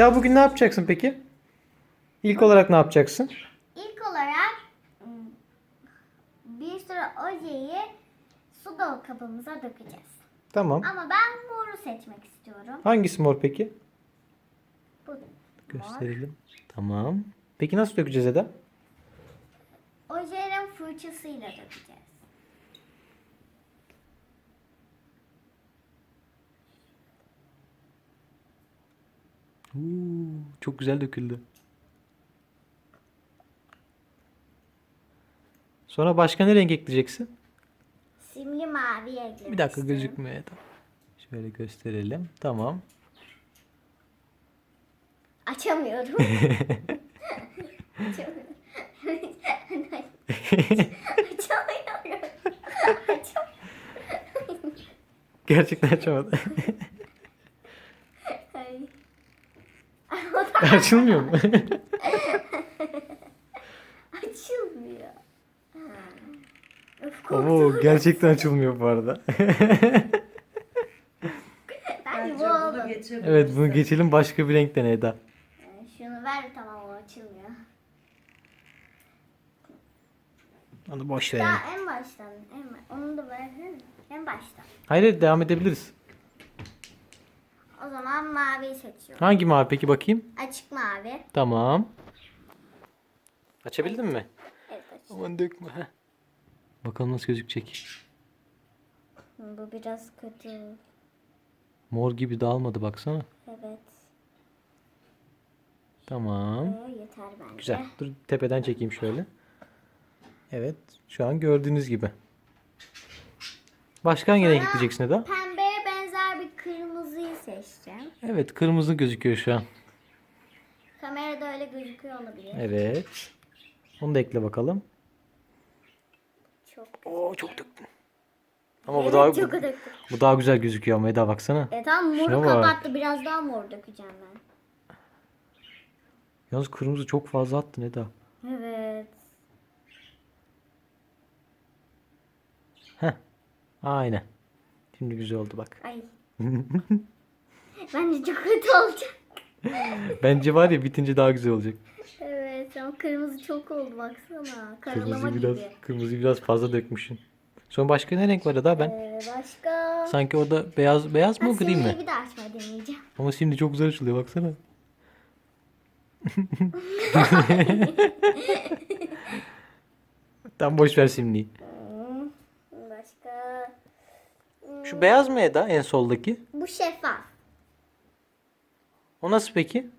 Eda bugün ne yapacaksın peki? İlk olarak ne yapacaksın? İlk olarak ım, bir sürü ojeyi su dolu kabımıza dökeceğiz. Tamam. Ama ben moru seçmek istiyorum. Hangisi mor peki? Bu mor. Gösterelim. Tamam. Peki nasıl dökeceğiz Eda? Ojelerin fırçasıyla dökeceğiz. Oo, çok güzel döküldü. Sonra başka ne renk ekleyeceksin? Simli mavi eklemek Bir dakika istiyorum. gözükmüyor. Şöyle gösterelim. Tamam. Açamıyorum. Açamıyorum. Açamıyorum. Açamıyorum. Gerçekten açamadı. Ay. Açılmıyor mu? Açılmıyor. Öf, Oo, gerçekten açılmıyor bu arada. Bence bu bunu oldu. geçebiliriz. evet bunu geçelim başka bir renkten Eda. Ee, Şunu ver tamam o açılmıyor. Onu boş verelim. Daha en baştan. En, onu da versene. En baştan. Hayır hayır, devam edebiliriz. Maviyi seçiyorum. Hangi mavi peki bakayım? Açık mavi. Tamam. Açabildin mi? Evet açık. Aman dökme. heh. Bakalım nasıl gözükecek. Bu biraz kötü. Mor gibi dağılmadı baksana. Evet. Tamam. Ee, yeter bence. Güzel. Dur tepeden çekeyim şöyle. Evet. Şu an gördüğünüz gibi. Başka hangi renk ekleyeceksin Eda? Pembeye Evet kırmızı gözüküyor şu an. Kamerada öyle gözüküyor olabilir. Evet. Onu da ekle bakalım. Çok Oo çok döktün. Ama bu daha çok bu, döktüm. bu daha güzel gözüküyor ama Eda baksana. E tamam Şuna moru bak. kapattı. Biraz daha mor dökeceğim ben. Yalnız kırmızı çok fazla attın Eda. Evet. Heh. Aynen. Şimdi güzel oldu bak. Ay. Bence çok kötü olacak. Bence var ya bitince daha güzel olacak. Evet ama kırmızı çok oldu baksana. Karalama Kırmızı gibi. biraz kırmızı biraz fazla dökmüşsün. Son başka ne renk var Eda ben? Ee, başka? Sanki orada beyaz beyaz mı gri mi? bir daha açma deneyeceğim. Ama şimdi çok güzel açılıyor baksana. Tam boş ver simliği. Hmm, Başka? Şu beyaz mı Eda en soldaki? Bu şeffaf. O nasıl peki?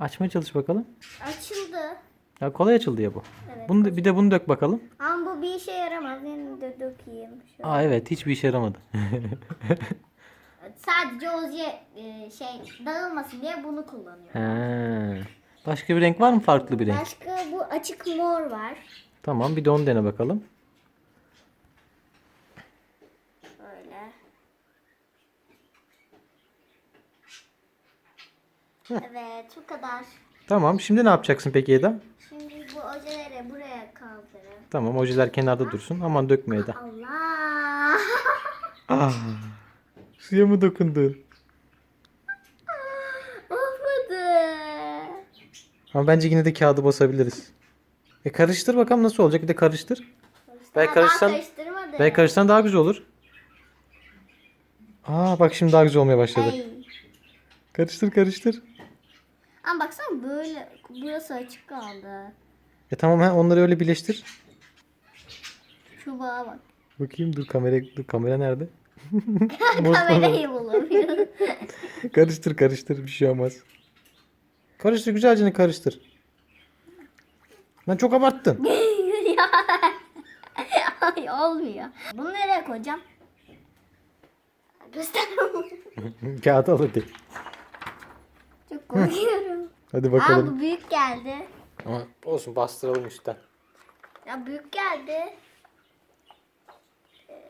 Açmaya çalış bakalım. Açıldı. Ya kolay açıldı ya bu. Evet. Bunu da- bir de bunu dök bakalım. Ama bu bir işe yaramaz. Yine de dökeyim. Şöyle. Aa evet hiçbir işe yaramadı. Sadece oje e, şey dağılmasın diye bunu kullanıyorum. He. Başka bir renk var mı farklı bir renk? Başka bu açık mor var. Tamam bir de onu dene bakalım. Böyle. Evet bu kadar. Tamam şimdi ne yapacaksın peki Eda? Şimdi bu ojeleri buraya kaldırın. Tamam ojeler kenarda dursun. Aman dökme Eda. Allah. Ah, suya mı dokundun? Olmadı. Ama bence yine de kağıdı basabiliriz. E karıştır bakalım nasıl olacak. Bir de karıştır. Belki karışsan, karıştırmadım. belki karışsan daha güzel olur. Aa bak şimdi daha güzel olmaya başladı. Ay. Karıştır karıştır. Ama baksana böyle burası açık kaldı. E tamam ha onları öyle birleştir. Şu bağa bak. Bakayım dur kamera dur kamera nerede? Kamerayı bulamıyorum. karıştır karıştır bir şey olmaz. Karıştır güzelce karıştır. Lan çok abarttın. Ay olmuyor. Bunu nereye koyacağım? Göster. Kağıt al hadi. Çok korkuyorum. Hadi Aa bakalım. bu büyük geldi. Ama olsun bastıralım üstten. Ya büyük geldi. Ee,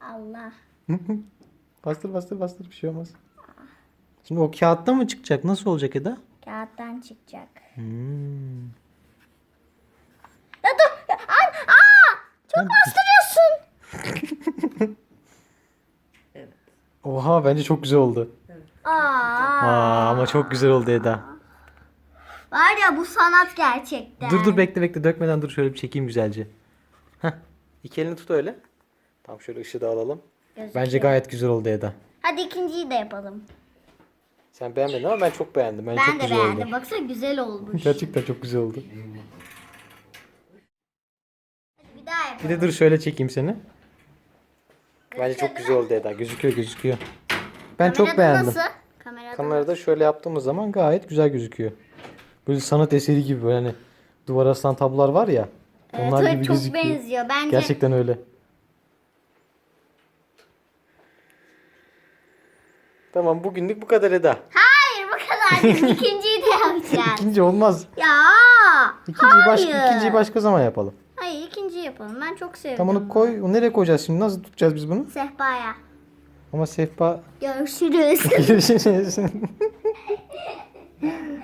Allah. bastır bastır bastır bir şey olmaz. Şimdi o kağıtta mı çıkacak? Nasıl olacak Eda? Kağıttan çıkacak. Hmm. Ya dur. ya, An, aa! Çok bastırıyorsun. Oha bence çok güzel oldu. Aa ama çok güzel oldu Eda. Var ya bu sanat gerçekten. Dur dur bekle bekle dökmeden dur şöyle bir çekeyim güzelce. Heh. İki elini tut öyle. Tam şöyle ışığı da alalım. Gözüküyor. Bence gayet güzel oldu Eda. Hadi ikinciyi de yapalım. Sen beğenmedin ama ben çok beğendim. Bence Ben çok de güzel beğendim. oldu. Baksana güzel olmuş. Gerçekten çok güzel oldu. Hadi bir daha Bir yapalım. de dur şöyle çekeyim seni. Bence çok güzel oldu Eda. Gözüküyor gözüküyor. Ben çok Kamerada beğendim. Nasıl? Kamerada. Şöyle yaptığımız zaman gayet güzel gözüküyor. Böyle sanat eseri gibi böyle hani duvara asılan tablolar var ya. Evet, Onlar evet, gibi çok gözüküyor. benziyor. Bence Gerçekten öyle. Tamam bugünlük bu kadar Eda. Hayır bu kadar değil. İkinciyi de yapacağız. İkinci olmaz. ya. İkinciyi, baş, Hayır. ikinciyi başka zaman yapalım. Hayır ikinciyi yapalım. Ben çok sevdim. Tamam onu koy. Nereye koyacağız şimdi? Nasıl tutacağız biz bunu? Sehpaya. Ama sehpa Görüşürüz. Görüşürüz.